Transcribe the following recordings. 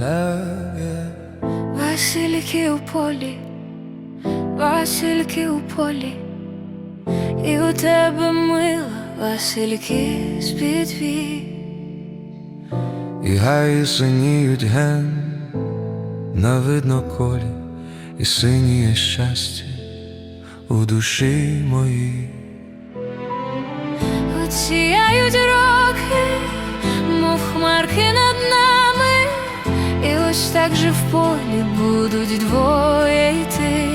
love you. Васильки у полі, Васильки у полі, і у тебе мила Васильки з під і гаї синіють ген, на видно колі, і синіє щастя у душі моїй. Ось так же в полі будуть двоє йти,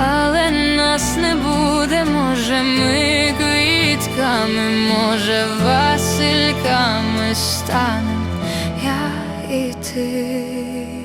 але нас не буде, може, ми квітками, може, Васильками станем я і ти.